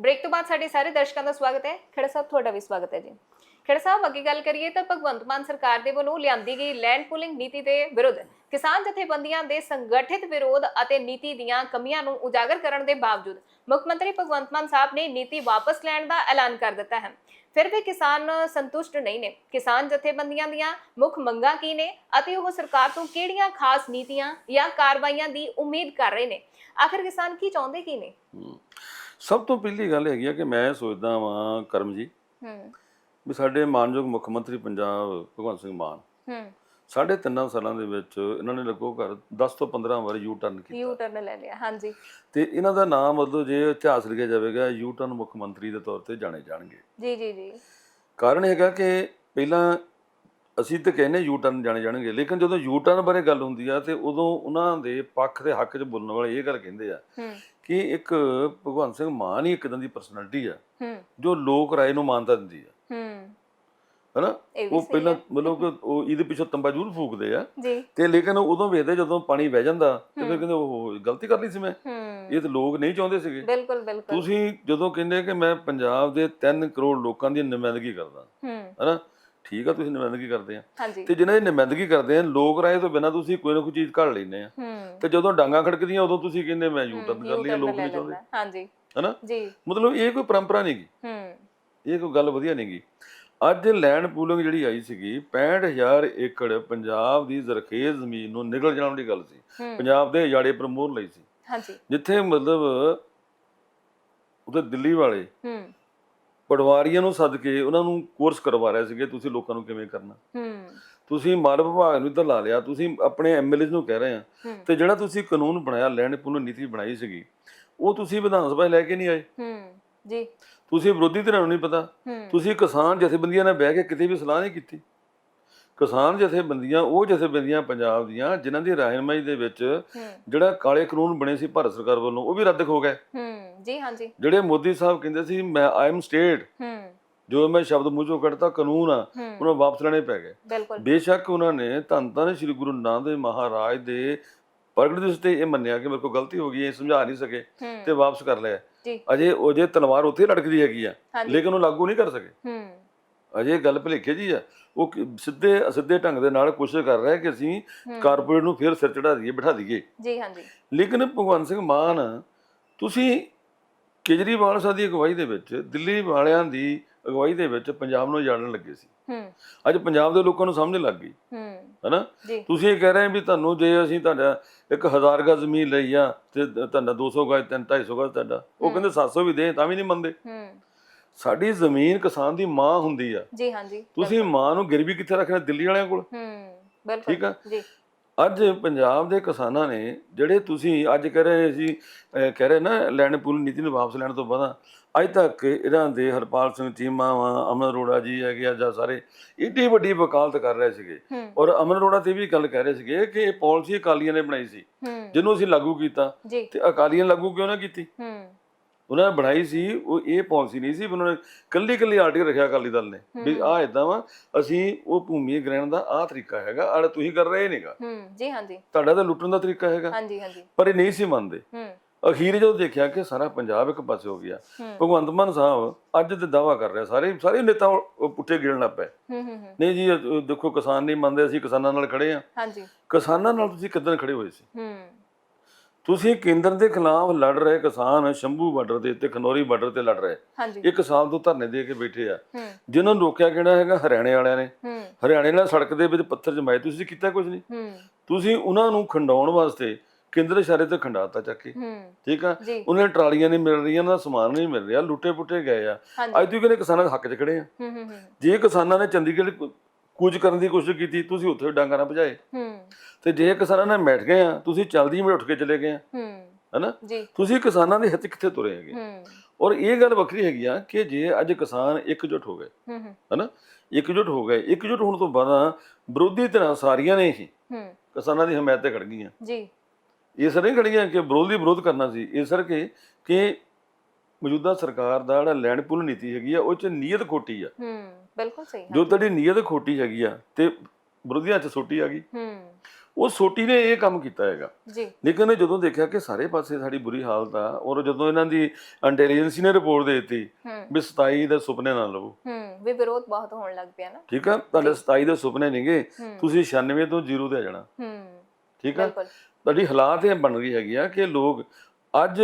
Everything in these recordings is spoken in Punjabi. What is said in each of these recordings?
ਬ੍ਰੇਕ ਤੋਂ ਬਾਅਦ ਸਾਡੇ ਸਾਰੇ ਦਰਸ਼ਕਾਂ ਦਾ ਸਵਾਗਤ ਹੈ। ਖੜਾ ਸਾਹਿਬ, ਤੁਹਾਡਾ ਵੀ ਸਵਾਗਤ ਹੈ ਜੀ। ਖੜਾ ਸਾਹਿਬ, ਅੱਗੇ ਗੱਲ ਕਰੀਏ ਤਾਂ ਭਗਵੰਤ ਮਾਨ ਸਰਕਾਰ ਦੇ ਵੱਲੋਂ ਲਿਆਂਦੀ ਗਈ ਲੈਂਡ ਪੂਲਿੰਗ ਨੀਤੀ ਦੇ ਵਿਰੁੱਧ ਕਿਸਾਨ ਜਥੇਬੰਦੀਆਂ ਦੇ ਸੰਗਠਿਤ ਵਿਰੋਧ ਅਤੇ ਨੀਤੀ ਦੀਆਂ ਕਮੀਆਂ ਨੂੰ ਉਜਾਗਰ ਕਰਨ ਦੇ ਬਾਵਜੂਦ ਮੁੱਖ ਮੰਤਰੀ ਭਗਵੰਤ ਮਾਨ ਸਾਹਿਬ ਨੇ ਨੀਤੀ ਵਾਪਸ ਲੈਣ ਦਾ ਐਲਾਨ ਕਰ ਦਿੱਤਾ ਹੈ। ਫਿਰ ਵੀ ਕਿਸਾਨ ਸੰਤੁਸ਼ਟ ਨਹੀਂ ਨੇ। ਕਿਸਾਨ ਜਥੇਬੰਦੀਆਂ ਦੀਆਂ ਮੁੱਖ ਮੰਗਾਂ ਕੀ ਨੇ ਅਤੇ ਉਹ ਸਰਕਾਰ ਤੋਂ ਕਿਹੜੀਆਂ ਖਾਸ ਨੀਤੀਆਂ ਜਾਂ ਕਾਰਵਾਈਆਂ ਦੀ ਉਮੀਦ ਕਰ ਰਹੇ ਨੇ? ਆਖਿਰ ਕਿਸਾਨ ਕੀ ਚਾਹੁੰਦੇ, ਕੀ ਨੇ ਸਭ ਤੋਂ ਪਹਿਲੀ ਗੱਲ ਹੈਗੀ ਆ ਕਿ ਮੈਂ ਸੋਚਦਾ ਵਾਂ ਕਰਮ ਜੀ ਹੂੰ। ਵੀ ਸਾਡੇ ਮਾਨਯੋਗ ਮੁੱਖ ਮੰਤਰੀ ਪੰਜਾਬ ਭਗਵੰਤ ਸਿੰਘ ਮਾਨ ਹੂੰ। ਸਾਢੇ ਤਿੰਨਾਂ ਸਾਲਾਂ ਦੇ ਵਿੱਚ ਇਹਨਾਂ ਨੇ ਲੱਗੋ ਘਰ 10 ਤੋਂ 15 ਵਾਰ ਯੂ ਟਰਨ ਯੂ ਕੀਤਾ। ਟਰਨ ਲੈ ਲਿਆ ਹਾਂਜੀ। ਤੇ ਇਹਨਾਂ ਦਾ ਨਾਮ ਮਤਲਬ ਜੇ ਇਤਿਹਾਸ ਲਿਖਿਆ ਜਾਵੇਗਾ ਯੂ ਟਰਨ ਮੁੱਖ ਮੰਤਰੀ ਦੇ ਤੌਰ ਤੇ ਜਾਣੇ ਜਾਣਗੇ। ਜੀ ਜੀ ਜੀ। ਕਾਰਨ ਹੈਗਾ ਕਿ ਪਹਿਲਾਂ ਅਸੀਂ ਤਾਂ ਕਹਿੰਦੇ ਯੂ ਟਰਨ ਜਾਣੇ ਜਾਣਗੇ ਲੇਕਿਨ ਜਦੋਂ ਯੂ ਟਰਨ ਬਾਰੇ ਗੱਲ ਹੁੰਦੀ ਆ ਤੇ ਉਦੋਂ ਉਹਨਾਂ ਦੇ ਪੱਖ ਦੇ ਹੱਕ 'ਚ ਬੋਲਣ ਵਾਲੇ ਇਹ ਗੱਲ ਕਹਿੰਦੇ ਆ ਕਿ ਇੱਕ ਭਗਵੰਤ ਸਿੰਘ ਮਾਨ ਹੀ ਇੱਕ ਤਰ੍ਹਾਂ ਦੀ ਪਰਸਨੈਲਿਟੀ ਆ ਜੋ ਲੋਕ ਰਾਏ ਨੂੰ ਮਾਨਤਾ ਦਿੰਦੀ ਆ। ਹੂੰ। ਹੈਨਾ? ਉਹ ਪਹਿਲਾਂ। ਮਤਲਬ ਕਿ ਉਹ ਇਹਦੇ ਪਿੱਛੋਂ ਤੰਬਾ ਜ਼ਰੂਰ ਫੂਕਦੇ ਆ। ਤੇ ਲੇਕਿਨ ਉਦੋਂ ਵੇਖਦੇ ਜਦੋਂ ਪਾਣੀ ਵਹਿ ਜਾਂਦਾ ਤੇ ਫਿਰ। ਕਹਿੰਦੇ ਉਹ ਗਲਤੀ ਕਰ ਲਈ ਸੀ ਮੈਂ। ਇਹ ਤਾਂ ਲੋਕ ਨਹੀਂ ਚਾਹੁੰਦੇ ਸੀਗੇ। ਬਿਲਕੁਲ ਬਿਲਕੁਲ। ਤੁਸੀਂ ਜਦੋਂ ਕਹਿੰਦੇ ਕਿ ਮੈਂ ਪੰਜਾਬ ਦੇ 3 ਕਰੋੜ ਲੋਕਾਂ ਦੀ ਨੁਮਾਇੰਦਗੀ ਕਰਦਾ ਹੂੰ। ਹੈਨਾ? ਠੀਕ ਆ ਤੁਸੀਂ ਨੁਮਾਇੰਦਗੀ ਕਰਦੇ ਆ। ਤੇ ਜਿਨ੍ਹਾਂ ਦੀ ਨੁਮਾਇੰਦਗੀ ਕਰਦੇ ਆ ਲੋਕ ਰਾਏ ਤੋਂ ਬਿਨਾਂ ਤੁਸੀਂ ਕੋਈ ਨਾ ਕੋਈ ਚੀਜ਼ ਘੜ ਲੈਂਦੇ ਆ। ਤੇ ਜਦੋਂ ਡਾਂਗਾ ਖੜਕਦੀਆਂ ਉਦੋਂ ਤੁਸੀਂ ਕਹਿੰਦੇ ਮੈਂ ਯੂ ਟਰਨ ਕਰ ਲਈ U-turn ਲੋਕ ਨਹੀਂ ਚਾਹੁੰਦੇ। ਹਾਂਜੀ। ਹੈਨਾ? ਜੀ। ਮਤਲਬ ਇਹ ਕੋਈ ਪਰੰਪਰਾ ਨਹੀਂ ਹੂੰ। ਇਹ ਕੋਈ ਗੱਲ ਵਧੀਆ ਨਹੀਂ ਅੱਜ ਲੈਂਡ ਪੂਲਿੰਗ ਜਿਹੜੀ ਆਈ ਸੀਗੀ 65000 ਏਕੜ ਪੰਜਾਬ ਦੀ ਜ਼ਰਖੇਜ਼ ਜ਼ਮੀਨ ਨੂੰ ਨਿਕਲ ਜਾਣ ਦੀ ਗੱਲ ਸੀ। ਪੰਜਾਬ ਦੇ ਅਜਾੜੇ ਪਰ ਮੋਹਰ ਲਈ ਸੀ। ਹਾਂਜੀ। ਜਿੱਥੇ ਮਤਲਬ ਉਹਦੇ ਦਿੱਲੀ ਵਾਲੇ ਹੂੰ। ਪਟਵਾਰੀਆਂ ਨੂੰ ਸੱਦ ਕੇ ਉਹਨਾਂ ਨੂੰ ਕੋਰਸ ਕਰਵਾ ਰਹੇ ਸੀਗੇ ਤੁਸੀਂ ਲੋਕਾਂ ਨੂੰ ਕਿਵੇਂ ਕਰਨਾ? ਹੂੰ। ਤੁਸੀਂ ਮਾਲ ਵਿਭਾਗ ਨੂੰ ਇੱਧਰ ਲਾ ਲਿਆ ਤੁਸੀਂ ਆਪਣੇ ਐਮਐਲਏ ਨੂੰ ਕਹਿ ਰਹੇ ਆ। ਤੇ ਜਿਹੜਾ ਤੁਸੀਂ ਕਾਨੂੰਨ ਬਣਾਇਆ ਲੈਂਡ ਪੂਲਿੰਗ ਨੀਤੀ ਬਣਾਈ ਸੀਗੀ ਉਹ ਤੁਸੀਂ ਵਿਧਾਨ ਸਭਾ ਲੈ ਕੇ ਨਹੀਂ ਆਏ? ਹੂੰ ਜੀ। ਤੁਸੀਂ ਵਿਰੋਧੀ ਧਿਰਾਂ ਨੂੰ ਨਹੀਂ ਪਤਾ? ਤੁਸੀਂ ਕਿਸਾਨ ਜਥੇਬੰਦੀਆਂ ਨਾਲ ਬਹਿ ਕੇ ਕਿਤੇ ਵੀ ਸਲਾਹ ਨਹੀਂ ਕੀਤੀ? ਕਿਸਾਨ ਜਥੇਬੰਦੀਆਂ ਉਹ ਜਥੇਬੰਦੀਆਂ ਪੰਜਾਬ ਦੀਆਂ ਜਿਨ੍ਹਾਂ ਦੀ ਰਾਹਨਮਾਈ ਦੇ ਵਿੱਚ ਜਿਹੜਾ ਕਾਲੇ ਕਾਨੂੰਨ ਬਣੇ ਸੀ ਭਾਰਤ ਸਰਕਾਰ ਵੱਲੋਂ ਉਹ ਵੀ ਰੱਦ ਹੋ ਗਏ। ਹੂੰ ਜੀ ਹਾਂਜੀ। ਜਿਹੜੇ ਮੋਦੀ ਸਾਹਿਬ ਕਹਿੰਦੇ ਸੀ ਮੈਂ ਆਈ ਐਮ ਸਟੇਟ ਹੂੰ। ਜੋ ਮੈਂ ਸ਼ਬਦ ਮੂੰਹ ਚੋਂ ਕੱਢਤਾ ਕਾਨੂੰਨ ਆ ਉਹਨਾਂ ਵਾਪਸ ਲੈਣੇ ਪੈ ਗਏ। ਬੇਸ਼ੱਕ ਉਹਨਾਂ ਨੇ ਧੰਨ ਧੰਨ ਸ੍ਰੀ ਗੁਰੂ ਨਾਨਕ ਦੇਵ ਮਹਾਰਾਜ ਦੇ ਪ੍ਰਗਟ ਦਿਵਸ ਤੇ ਇਹ ਮੰਨਿਆ ਕਿ ਮੇਰੇ ਕੋਲ ਗਲਤੀ ਹੋ ਗਈ ਹੈ ਇਹ ਸਮਝਾ ਨਹੀਂ ਸਕੇ ਤੇ ਵਾਪਸ ਕਰ ਲਿਆ। ਅਜੇ ਉਹ ਜੇ ਤਲਵਾਰ ਉੱਥੇ ਲਟਕਦੀ ਹੈਗੀ ਆ ਲੇਕਿਨ ਉਹ ਲਾਗੂ ਨਹੀਂ ਕਰ ਸਕੇ। ਅਜੇ ਗੱਲ ਭਲੇਖੇ ਜੀ ਆ। ਉਹ ਸਿੱਧੇ ਸਿੱਧੇ ਢੰਗ ਦੇ ਨਾਲ ਕੋਸ਼ਿਸ਼ ਕਰ ਰਿਹਾ ਕਿ ਅਸੀਂ ਕਾਰਪੋਰੇਟ ਨੂੰ ਫਿਰ ਸਿਰ ਚੜਾ ਦਈਏ ਬਿਠਾ ਦਈਏ। ਜੀ ਹਾਂਜੀ। ਲੇਕਿਨ ਭਗਵੰਤ ਸਿੰਘ ਮਾਨ ਤੁਸੀਂ ਕੇਜਰੀਵਾਲ ਸਾਹਿਬ ਦੀ ਅਗਵਾਈ ਦੇ ਵਿੱਚ ਦਿੱਲੀ ਵਾਲਿਆਂ ਦੀ ਅਗਵਾਈ ਦੇ ਵਿੱਚ ਪੰਜਾਬ ਨੂੰ ਜਾਣਨ ਲੱਗੇ ਸੀ। ਹੂੰ। ਅੱਜ ਪੰਜਾਬ ਦੇ ਲੋਕਾਂ ਨੂੰ ਸਮਝ ਲੱਗ ਗਈ। ਹੂੰ। ਹੈਨਾ? ਤੁਸੀਂ ਇਹ ਕਹਿ ਰਹੇ ਵੀ ਤੁਹਾਨੂੰ ਜੇ ਅਸੀਂ ਤੁਹਾਡਾ ਇੱਕ ਹਜ਼ਾਰ ਗਜ਼ ਜ਼ਮੀਨ ਲਈ ਆ ਤੇ ਤੁਹਾਡਾ 200 ਗਜ਼ 3 250 ਗਜ਼ ਤੁਹਾਡਾ ਉਹ। ਕਹਿੰਦੇ 700 ਵੀ ਦੇ ਤਾਂ ਵੀ ਨਹੀਂ ਮੰਨਦੇ। ਹੂੰ। ਸਾਡੀ ਜ਼ਮੀਨ ਕਿਸਾਨ ਦੀ ਮਾਂ ਹੁੰਦੀ ਆ। ਜੀ ਹਾਂਜੀ ਤੁਸੀਂ ਮਾਂ ਨੂੰ ਗਿਰਵੀ ਕਿੱਥੇ ਰੱਖਣਾ ਦਿੱਲੀ ਵਾਲਿਆਂ ਕੋਲ। ਹੂੰ ਬਿਲਕੁਲ। ਠੀਕ ਆ? ਜੀ। ਅੱਜ ਪੰਜਾਬ ਦੇ ਕਿਸਾਨਾਂ ਨੇ ਜਿਹੜੇ ਤੁਸੀਂ ਅੱਜ ਕਹਿ ਰਹੇ ਸੀ ਕਹਿ ਰਹੇ ਨਾ ਲੈਂਡ ਪੂਲ ਨੀਤੀ ਨੂੰ ਵਾਪਸ ਲੈਣ ਤੋਂ ਬਾਅਦ ਅੱਜ ਤੱਕ ਇਹਨਾਂ ਦੇ ਹਰਪਾਲ ਸਿੰਘ ਚੀਮਾ ਵਾ ਅਮਨ ਅਰੋੜਾ ਜੀ ਹੈਗੇ ਆ ਜਾਂ ਸਾਰੇ ਏਡੀ ਵੱਡੀ ਵਕਾਲਤ ਕਰ ਰਹੇ ਸੀਗੇ। ਔਰ ਅਮਨ ਅਰੋੜਾ ਤੇ ਵੀ ਗੱਲ ਕਹਿ ਰਹੇ ਸੀਗੇ ਕਿ ਇਹ ਪਾਲਿਸੀ ਅਕਾਲੀਆਂ ਨੇ ਬਣਾਈ ਸੀ ਜਿਹਨੂੰ ਅਸੀਂ ਲਾਗੂ ਕੀਤਾ ਤੇ ਅਕਾਲੀਆਂ ਲਾਗੂ ਕਿਉਂ ਨਾ ਕੀਤੀ? ਉਹਨਾਂ ਨੇ ਬਣਾਈ ਸੀ ਉਹ ਇਹ ਪਾਲਿਸੀ ਨਹੀਂ ਸੀ ਉਹਨਾਂ ਨੇ ਕੱਲੀ ਕੱਲੀ ਆਰਟੀਕਲ ਰੱਖਿਆ ਅਕਾਲੀ ਦਲ ਨੇ। ਵੀ। ਆਹ ਇਦਾਂ ਵਾ ਅਸੀਂ ਉਹ ਭੂਮੀ ਗ੍ਰਹਿਣ ਦਾ ਆਹ ਤਰੀਕਾ ਹੈਗਾ ਆਹ ਤੁਸੀਂ ਕਰ ਰਹੇ ਨਹੀਂਗਾ। ਜੀ ਹਾਂਜੀ ਤੁਹਾਡਾ ਤਾਂ ਲੁੱਟਣ ਦਾ ਤਰੀਕਾ ਹੈਗਾ। ਹਾਂਜੀ ਹਾਂਜੀ। ਪਰ ਇਹ ਨਹੀਂ ਸੀ ਮੰਨਦੇ। ਅਖੀਰ ਜਦੋਂ ਦੇਖਿਆ ਕਿ ਸਾਰਾ ਪੰਜਾਬ ਇੱਕ ਪਾਸੇ ਹੋ ਗਿਆ ਭਗਵੰਤ ਮਾਨ ਸਾਹਿਬ ਅੱਜ ਤੇ ਦਾਵਾ ਕਰ ਰਿਹਾ ਸਾਰੇ ਸਾਰੇ ਨੇਤਾ ਪੁੱਠੇ ਗਿਰਨ ਲੱਗ ਪਏ। ਨਹੀਂ ਜੀ ਦੇਖੋ ਕਿਸਾਨ ਨਹੀਂ ਮੰਨਦੇ ਅਸੀਂ ਕਿਸਾਨਾਂ ਨਾਲ ਖੜੇ ਆ ਹਾਂਜੀ। ਕਿਸਾਨਾਂ ਨਾਲ ਤੁਸੀਂ ਕਿੱਦਣ ਖੜੇ ਹੋਏ ਸੀ? ਤੁਸੀਂ ਕੇਂਦਰ ਦੇ ਖਿਲਾਫ ਲੜ ਰਹੇ ਕਿਸਾਨ ਸ਼ੰਭੂ ਬਾਰਡਰ ਦੇ ਉੱਤੇ ਖਨੌਰੀ ਬਾਰਡਰ ਤੇ ਲੜ ਰਹੇ। ਇੱਕ ਸਾਲ ਤੋਂ ਧਰਨੇ ਦੇ ਕੇ ਬੈਠੇ ਆ। ਜਿਨ੍ਹਾਂ ਨੂੰ ਰੋਕਿਆ ਕਿਹੜਾ ਹੈਗਾ? ਹਰਿਆਣੇ ਵਾਲਿਆਂ ਨੇ। ਹਰਿਆਣੇ ਨਾਲ ਸੜਕ ਦੇ ਵਿੱਚ ਪੱਥਰ ਜਮਾਏ ਤੁਸੀਂ ਕੀਤਾ ਕੁਝ ਨਹੀਂ। ਤੁਸੀਂ ਉਹਨਾਂ ਨੂੰ ਖੰਡਾਉਣ ਵਾਸਤੇ ਕੇਂਦਰ ਇਸ਼ਾਰੇ ਤੇ ਖੰਡਾਤਾ ਚੱਕ ਕੇ। ਠੀਕ ਆ? ਉਹਨਾਂ ਟਰਾਲੀਆਂ ਨਹੀਂ ਮਿਲ ਰਹੀਆਂ ਉਹਨਾਂ ਦਾ ਸਮਾਨ ਨਹੀਂ ਮਿਲ ਰਿਹਾ ਲੁੱਟੇ ਪੁੱਟੇ ਗਏ ਆ। ਅੱਜ ਤੁਸੀਂ ਕਹਿੰਦੇ ਕਿਸਾਨਾਂ ਦੇ ਹੱਕ 'ਚ ਖੜੇ ਆ। ਜੇ ਕਿਸਾਨਾਂ ਨੇ ਚੰਡੀਗੜ੍ਹ ਕੁਝ ਕਰਨ ਦੀ ਕੋਸ਼ਿਸ਼ ਕੀਤੀ ਤੁਸੀਂ ਉੱਥੇ ਡਾਂਗਾ ਨਾ ਭਜਾਏ। ਤੇ ਜੇ ਕਿਸਾਨਾਂ ਨੇ ਬੈਠ ਗਏ ਆ ਤੁਸੀਂ ਚਲਦੀ ਮਿੰਟ ਉੱਠ ਕੇ ਚਲੇ ਗਏ ਆ। ਹਨਾ? ਤੁਸੀਂ ਕਿਸਾਨਾਂ ਦੇ ਹਿੱਤ ਕਿੱਥੇ ਤੁਰੇ ਹੈਗੇ? ਔਰ ਇਹ ਗੱਲ ਵੱਖਰੀ ਹੈਗੀ ਆ ਕਿ ਜੇ ਅੱਜ ਕਿਸਾਨ ਇਕਜੁੱਟ ਹੋ ਗਏ ਹਨਾ? ਇਕਜੁੱਟ ਹੋ ਗਏ। ਇਕਜੁੱਟ ਹੋਣ ਤੋਂ ਬਾਅਦ ਵਿਰੋਧੀ ਧਿਰਾਂ ਸਾਰੀਆਂ ਨੇ ਹੂੰ ਕਿਸਾਨਾਂ ਦੀ ਹਮਾਇਤ ਤੇ ਖੜ ਗਈਆਂ। ਜੀ। ਇਸ ਨਹੀਂ ਖੜੀਆਂ ਕਿ ਵਿਰੋਧੀ ਵਿਰੋਧ ਕਰਨਾ ਸੀ। ਇਸ ਕਰਕੇ ਕਿ ਮੌਜੂਦਾ ਸਰਕਾਰ ਦਾ ਜਿਹੜਾ ਲੈਂਡ ਪੂਲ ਨੀਤੀ ਹੈਗੀ ਆ ਉਹ ਚ ਨੀਅਤ ਖੋਟੀ ਆ। ਹੂੰ ਬਿਲਕੁਲ ਸਹੀ। ਜੋ ਤੁਹਾਡੀ ਨੀਅਤ ਖੋਟੀ ਹੈਗੀ ਆ ਤੇ ਵਿਰੋਧੀਆਂ ਚ ਸੋਟੀ ਆ ਗਈ। ਹੂੰ। ਉਹ ਸੋਟੀ ਨੇ ਇਹ ਕੰਮ ਕੀਤਾ ਹੈਗਾ। ਜੀ। ਲੇਕਿਨ ਇਹ ਜਦੋਂ ਦੇਖਿਆ ਕਿ ਸਾਰੇ ਪਾਸੇ ਸਾਡੀ ਬੁਰੀ ਹਾਲਤ ਆ ਔਰ ਜਦੋਂ ਇਹਨਾਂ ਦੀ ਇੰਟੈਲੀਜੈਂਸ ਨੇ ਰਿਪੋਰਟ ਦੇ ਦਿੱਤੀ ਵੀ 27 ਦੇ ਸੁਪਨੇ ਨਾ ਲਵੋ। ਹੂੰ ਵੀ ਵਿਰੋਧ ਬਹੁਤ ਹੋਣ ਲੱਗ ਪਿਆ ਨਾ। ਠੀਕ ਆ? ਤੁਹਾਡੇ 27 ਦੇ ਸੁਪਨੇ ਨਹੀਂਗੇ ਤੁਸੀਂ 96 ਤੋਂ ਜ਼ੀਰੋ ਤੇ ਆ ਜਾਣਾ। ਹੂੰ। ਠੀਕ ਆ? ਬਿਲਕੁਲ। ਤੁਹਾਡੀ ਹਾਲਾਤ ਇਹ ਬਣ ਗਈ ਹੈਗੀ ਆ ਕਿ ਲੋਕ ਅੱਜ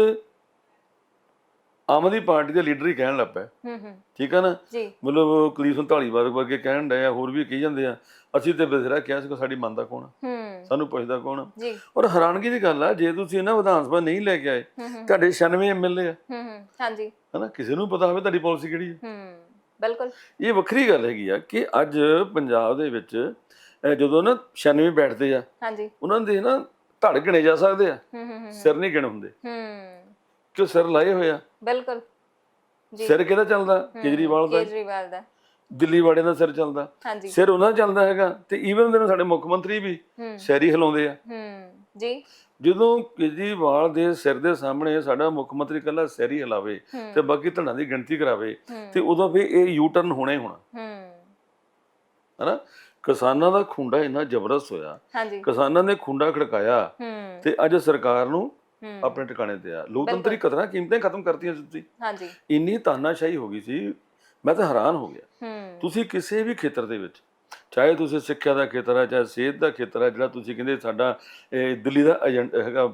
ਆਮ ਆਦਮੀ ਪਾਰਟੀ ਦੇ ਲੀਡਰ ਹੀ ਕਹਿਣ ਲੱਗ ਪਏ। ਹੂੰ ਹੂੰ। ਠੀਕ ਆ ਨਾ? ਜੀ। ਮਤਲਬ ਕਲੀਫਨ ਢਾਲੀਵਾਲ ਵਰਗੇ ਕਹਿਣ ਡਏ ਆ ਹੋਰ ਵੀ ਕਹੀ ਜਾਂਦੇ ਆ ਅਸੀਂ ਤੇ ਬਥੇਰਾ ਕਿਹਾ ਸੀ ਸਾਡੀ ਮੰਨਦਾ ਕੌਣ ਆ? ਹੂੰ। ਸਾਨੂੰ ਪੁੱਛਦਾ ਕੌਣ ਆ? ਜੀ। ਔਰ ਹੈਰਾਨਗੀ ਦੀ ਗੱਲ ਆ ਜੇ ਤੁਸੀਂ ਇਹਨਾਂ ਵਿਧਾਨ ਸਭਾ ਨਹੀਂ ਲੈ ਕੇ ਆਏ ਤੁਹਾਡੇ 96 ਐਮਐਲਏ ਆ। ਹੂੰ ਹੂੰ। ਹਾਂਜੀ। ਹਨਾ? ਕਿਸੇ ਨੂੰ ਪਤਾ ਹੋਵੇ ਤੁਹਾਡੀ ਪਾਲਿਸੀ ਕਿਹੜੀ ਹੈ ਹੂੰ। ਬਿਲਕੁਲ। ਇਹ ਵੱਖਰੀ ਗੱਲ ਹੈਗੀ ਆ ਕਿ ਅੱਜ ਪੰਜਾਬ ਦੇ ਵਿੱਚ ਜਦੋਂ ਨਾ 96 ਬੈਠਦੇ ਆ ਹਾਂਜੀ। ਉਹਨਾਂ ਦੇ ਨਾ ਧੜ ਗਿਣੇ ਜਾ ਸਕਦੇ ਆ। ਹੂੰ ਹੂੰ ਹੂੰ। ਸਿਰ ਨਹੀਂ ਗਿਣ ਹੁੰਦੇ। ਹੂੰ। ਕਿਉਂ ਸਿਰ ਲਾਏ ਹੋਏ ਆ? ਬਿਲਕੁਲ। ਜੀ। ਸਿਰ ਕਿਹਦਾ ਚੱਲਦਾ? ਕੇਜਰੀਵਾਲ ਦਾ। ਕੇਜਰੀਵਾਲ ਦਾ। ਦਿੱਲੀ ਵਾਲੇ ਦਾ ਸਿਰ ਚੱਲਦਾ। ਹਾਂਜੀ। ਸਿਰ ਉਹਨਾਂ ਦਾ ਚੱਲਦਾ ਹੈਗਾ। ਤੇ ਈਵਨ ਦੇ ਸਾਡੇ ਮੁੱਖ ਮੰਤਰੀ ਵੀ ਹੂੰ। ਸ਼ਹਿਰੀ ਹਿਲਾਉਂਦੇ ਆ। ਹੂੰ। ਜੀ। ਜਦੋਂ ਕੇਜਰੀਵਾਲ ਦੇ ਸਿਰ ਦੇ ਸਾਹਮਣੇ ਸਾਡਾ ਮੁੱਖ ਮੰਤਰੀ ਕੱਲਾ ਸਿਰ ਹੀ। ਹਿਲਾਵੇ ਤੇ ਬਾਕੀ ਧੜਾਂ ਦੀ ਗਿਣਤੀ ਕਰਾਵੇ ਤੇ ਉਦੋਂ ਵੀ ਇਹ ਯੂ ਟਰਨ ਹੋਣਾ ਹੀ ਹੋਣਾ। ਹੂੰ। ਹਨਾ? ਕਿਸਾਨਾਂ ਦਾ ਖੁੰਡਾ ਇੰਨਾ ਜ਼ਬਰਦਸਤ ਹੋਇਆ। ਹਾਂਜੀ। ਕਿਸਾਨਾਂ ਨੇ ਖੁੰਡਾ ਖੜਕਾਇਆ ਹੂੰ। ਤੇ ਅੱਜ ਸਰਕਾਰ ਨੂੰ ਆਪਣੇ ਟਿਕਾਣੇ ਤੇ ਆ। ਲੋਕਤੰਤਰੀ ਕਦਰਾਂ ਕੀਮਤਾਂ ਖਤਮ ਕਰਤੀਆਂ ਤੁਸੀਂ। ਹਾਂਜੀ। ਇੰਨੀ ਤਾਨਾਸ਼ਾਹੀ ਹੋ ਗਈ ਸੀ ਮੈਂ ਤਾਂ ਹੈਰਾਨ ਹੋ ਗਿਆ। ਤੁਸੀਂ ਕਿਸੇ ਵੀ ਖੇਤਰ ਦੇ ਵਿੱਚ ਚਾਹੇ ਤੁਸੀਂ ਸਿੱਖਿਆ ਦਾ ਖੇਤਰ ਹੈ ਚਾਹੇ ਸਿਹਤ ਦਾ ਖੇਤਰ ਹੈ ਜਿਹੜਾ ਤੁਸੀਂ ਕਹਿੰਦੇ ਸਾਡਾ ਇਹ ਦਿੱਲੀ ਦਾ ਏਜੰਟ ਹੈਗਾ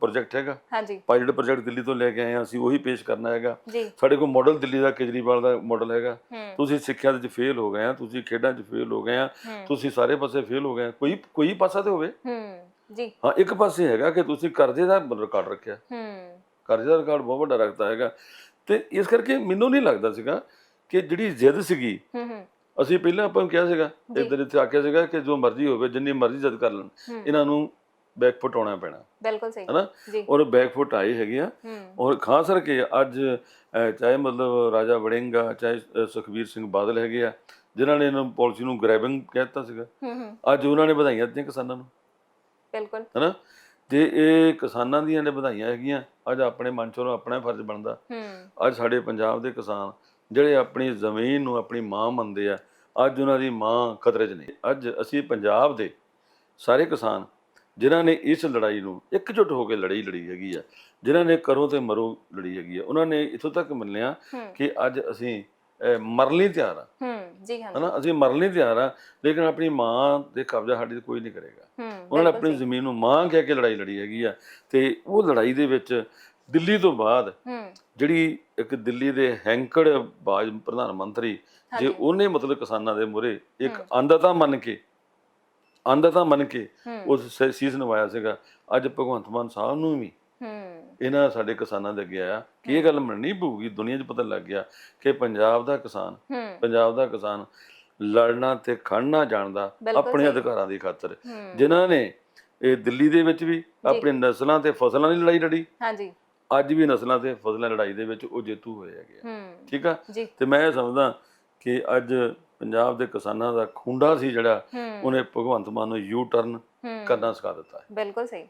ਪ੍ਰੋਜੈਕਟ ਹੈਗਾ। ਹਾਂਜੀ। ਪਾਇਲਟ ਪ੍ਰੋਜੈਕਟ ਦਿੱਲੀ ਤੋਂ ਲੈ ਕੇ ਆਏ ਹਾਂ ਅਸੀਂ ਉਹੀ ਪੇਸ਼ ਕਰਨਾ ਹੈਗਾ। ਸਾਡੇ ਕੋਲ ਮਾਡਲ ਦਿੱਲੀ ਦਾ ਕੇਜਰੀਵਾਲ ਦਾ ਮਾਡਲ ਹੈਗਾ। ਤੁਸੀਂ ਸਿੱਖਿਆ ਦੇ ਵਿੱਚ ਫੇਲ ਹੋ ਗਏ ਆ ਤੁਸੀਂ ਖੇਡਾਂ 'ਚ ਫੇਲ ਹੋ ਗਏ ਆ ਤੁਸੀਂ ਸਾਰੇ ਪਾਸੇ ਫੇਲ ਹੋ ਗਏ ਆ। ਕੋਈ ਕੋਈ ਪਾਸਾ ਤੇ ਹੋਵੇ। ਹੂੰ ਜੀ। ਹਾਂ ਇੱਕ ਪਾਸੇ ਹੈਗਾ ਕਿ ਤੁਸੀਂ ਕਰਜ਼ੇ ਦਾ ਰਿਕਾਰਡ ਰੱਖਿਆ। ਹੂੰ। ਕਰਜ਼ੇ ਦਾ ਰਿਕਾਰਡ ਬਹੁਤ ਵੱਡਾ ਰੱਖਦਾ ਹੈਗਾ। ਤੇ ਇਸ ਕਰਕੇ ਮੈਨੂੰ ਨਹੀਂ ਲੱਗਦਾ ਸੀਗਾ ਕਿ ਜਿਹੜੀ ਜ਼ਿੱਦ ਸੀਗੀ ਹੂੰ ਹੂੰ। ਅਸੀਂ ਪਹਿਲਾਂ ਆਪਾਂ ਨੂੰ ਕਿਹਾ ਸੀਗਾ ਜੀ। ਇੱਧਰ ਇੱਥੇ ਆਖਿਆ ਸੀਗਾ ਕਿ ਜੋ ਮਰਜ਼ੀ ਹੋਵੇ ਜਿੰਨੀ ਮਰਜ਼ੀ ਜ਼ਿੱਦ ਕਰ ਲੈਣ ਇਹਨਾਂ ਨੂੰ ਬੈਕਫੁੱਟ ਆਉਣਾ ਪੈਣਾ। ਬਿਲਕੁਲ ਸਹੀ। ਹਨਾ? ਔਰ ਬੈਕਫੁੱਟ ਆਏ ਹੈਗੇ ਆ। ਔਰ ਖਾਸ ਕਰਕੇ ਅੱਜ ਚਾਹੇ ਮਤਲਬ ਰਾਜਾ ਵੜਿੰਗਾ ਚਾਹੇ ਅਹ, ਸੁਖਬੀਰ ਸਿੰਘ ਬਾਦਲ ਹੈਗੇ ਆ ਜਿਨ੍ਹਾਂ ਨੇ ਇਹਨਾਂ ਪਾਲਿਸੀ ਨੂੰ ਗ੍ਰੈਬਿੰਗ ਕਹਿਤਾ ਸੀਗਾ। ਅੱਜ ਉਹਨਾਂ ਨੇ ਵਧਾਈਆਂ ਦਿੱਤੀਆਂ ਕਿਸਾਨਾਂ ਨੂੰ। ਬਿਲਕੁਲ। ਹਨਾ? ਤੇ ਇਹ ਕਿਸਾਨਾਂ ਦੀਆਂ ਨੇ ਵਧਾਈਆਂ ਹੈਗੀਆਂ ਅੱਜ ਆਪਣੇ ਮਨ ਚੋਂ ਆਪਣਾ ਫਰਜ਼ ਬਣਦਾ। ਅੱਜ ਸਾਡੇ ਪੰਜਾਬ ਦੇ ਕਿਸਾਨ ਜਿਹੜੇ ਆਪਣੀ ਜ਼ਮੀਨ ਨੂੰ ਆਪਣੀ ਮਾਂ ਮੰਨਦੇ ਆ ਅੱਜ ਉਹਨਾਂ ਦੀ ਮਾਂ ਖਤਰੇ 'ਚ ਨਹੀਂ। ਅੱਜ ਅਸੀਂ ਪੰਜਾਬ ਦੇ ਸਾਰੇ ਕਿਸਾਨ ਜਿਨ੍ਹਾਂ ਨੇ ਇਸ ਲੜਾਈ ਨੂੰ ਇਕਜੁੱਟ ਹੋ ਕੇ ਲੜਾਈ ਲੜੀ ਹੈਗੀ ਆ ਜਿਨ੍ਹਾਂ ਨੇ ਕਰੋ ਤੇ ਮਰੋ ਲੜੀ ਹੈਗੀ ਆ ਉਹਨਾਂ ਨੇ ਇੱਥੋਂ ਤੱਕ ਮੰਨਿਆ ਹੂੰ। ਕਿ ਅੱਜ ਅਸੀਂ ਮਰਨ ਲਈ ਤਿਆਰ ਆ। ਹੂੰ ਜੀ ਹਨਾ ਅਸੀਂ ਮਰਨ ਲਈ ਤਿਆਰ ਆ ਲੇਕਿਨ ਆਪਣੀ ਮਾਂ ਦੇ ਕਬਜ਼ਾ ਸਾਡੀ ਤੇ ਕੋਈ ਨਹੀਂ ਕਰੇਗਾ। ਹੂੰ ਉਹਨਾਂ ਨੇ ਆਪਣੀ। ਜ਼ਮੀਨ ਨੂੰ ਮਾਂ ਕਹਿ ਕੇ ਲੜਾਈ ਲੜੀ ਹੈਗੀ ਆ ਤੇ ਉਹ ਲੜਾਈ ਦੇ ਵਿੱਚ ਦਿੱਲੀ ਤੋਂ ਬਾਅਦ ਜਿਹੜੀ ਇੱਕ ਦਿੱਲੀ ਦੇ ਹੈਂਕੜ ਬਾਜ ਪ੍ਰਧਾਨ ਮੰਤਰੀ ਜੇ ਉਹਨੇ ਮਤਲਬ ਕਿਸਾਨਾਂ ਦੇ ਮੂਹਰੇ ਇੱਕ। ਅੰਧਤਾ ਮੰਨ ਕੇ ਅੰਧਤਾ ਮੰਨ ਕੇ ਉਸ ਸ- ਸੀਸ ਨਵਾਇਆ ਸੀਗਾ। ਅੱਜ ਭਗਵੰਤ ਮਾਨ ਸਾਹਿਬ ਨੂੰ ਵੀ ਇਹਨਾਂ ਸਾਡੇ ਕਿਸਾਨਾਂ ਦੇ ਅੱਗੇ ਆਇਆ ਕਿ ਇਹ ਗੱਲ ਮੰਨਣੀ ਪਊਗੀ ਦੁਨੀਆ 'ਚ ਪਤਾ ਲੱਗ ਗਿਆ ਕਿ ਪੰਜਾਬ ਦਾ ਕਿਸਾਨ ਪੰਜਾਬ ਦਾ ਕਿਸਾਨ ਲੜਨਾ ਤੇ ਖੜਨਾ ਜਾਣਦਾ ਆਪਣੇ। ਅਧਿਕਾਰਾਂ ਦੀ ਖਾਤਰ। ਜਿਨ੍ਹਾਂ ਨੇ ਇਹ ਦਿੱਲੀ ਦੇ ਵਿੱਚ ਵੀ ਆਪਣੇ ਨਸਲਾਂ ਤੇ ਫਸਲਾਂ ਦੀ ਲੜਾਈ ਲੜੀ। ਹਾਂਜੀ। ਅੱਜ ਵੀ ਨਸਲਾਂ ਤੇ ਫਸਲਾਂ ਲੜਾਈ ਦੇ ਵਿੱਚ ਉਹ ਜੇਤੂ ਹੋਏ ਹੈਗੇ ਆ। ਹੂੰ। ਠੀਕ ਆ? ਜੀ। ਤੇ ਮੈਂ ਇਹ ਸਮਝਦਾ ਕਿ ਅੱਜ ਪੰਜਾਬ ਦੇ ਕਿਸਾਨਾਂ ਦਾ ਖੁੰਡਾ ਸੀ ਜਿਹੜਾ ਹੂੰ। ਉਹਨੇ ਭਗਵੰਤ ਮਾਨ ਨੂੰ ਯੂ ਟਰਨ ਕਰਨਾ ਸਿਖਾ ਦਿੱਤਾ। ਹੈ ਬਿਲਕੁਲ ਸਹੀ।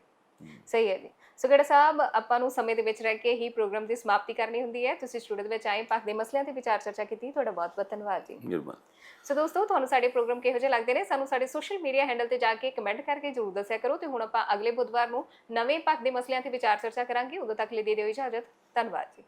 ਸਹੀ ਹੈ ਜੀ। ਸੋ ਗੜਾ ਸਾਹਿਬ ਆਪਾਂ ਨੂੰ ਸਮੇਂ ਦੇ ਵਿੱਚ ਰਹਿ ਕੇ ਹੀ ਪ੍ਰੋਗਰਾਮ ਦੀ ਸਮਾਪਤੀ ਕਰਨੀ ਹੁੰਦੀ ਹੈ ਤੁਸੀਂ ਸਟੂਡੀਓ ਦੇ ਵਿੱਚ ਆਏ ਪਾਕ ਦੇ ਮਸਲਿਆਂ ਤੇ ਵਿਚਾਰ ਚਰਚਾ ਕੀਤੀ ਤੁਹਾਡਾ ਬਹੁਤ ਬਹੁਤ ਧੰਨਵਾਦ ਜੀ ਮਿਹਰਬਾਨੀ ਸੋ ਦੋਸਤੋ ਤੁਹਾਨੂੰ ਸਾਡੇ ਪ੍ਰੋਗਰਾਮ ਕਿਹੋ ਜਿਹੇ ਲੱਗਦੇ ਨੇ ਸਾਨੂੰ ਸਾਡੇ ਸੋਸ਼ਲ ਮੀਡੀਆ ਹੈਂਡਲ ਤੇ ਜਾ ਕੇ ਕਮੈਂਟ ਕਰਕੇ ਜਰੂਰ ਦੱਸਿਆ ਕਰੋ ਤੇ ਹੁਣ ਆਪਾਂ ਅਗਲੇ ਬੁੱਧਵਾਰ ਨੂੰ ਨਵੇਂ ਪਾਕ ਦੇ ਮਸਲਿਆਂ ਤੇ ਵਿਚਾਰ ਚਰਚਾ ਕਰਾਂਗੇ ਉਦੋਂ ਤੱਕ ਲਈ ਦੇ ਦਿਓ ਇਜਾਜ਼ਤ ਧੰਨਵਾਦ ਜੀ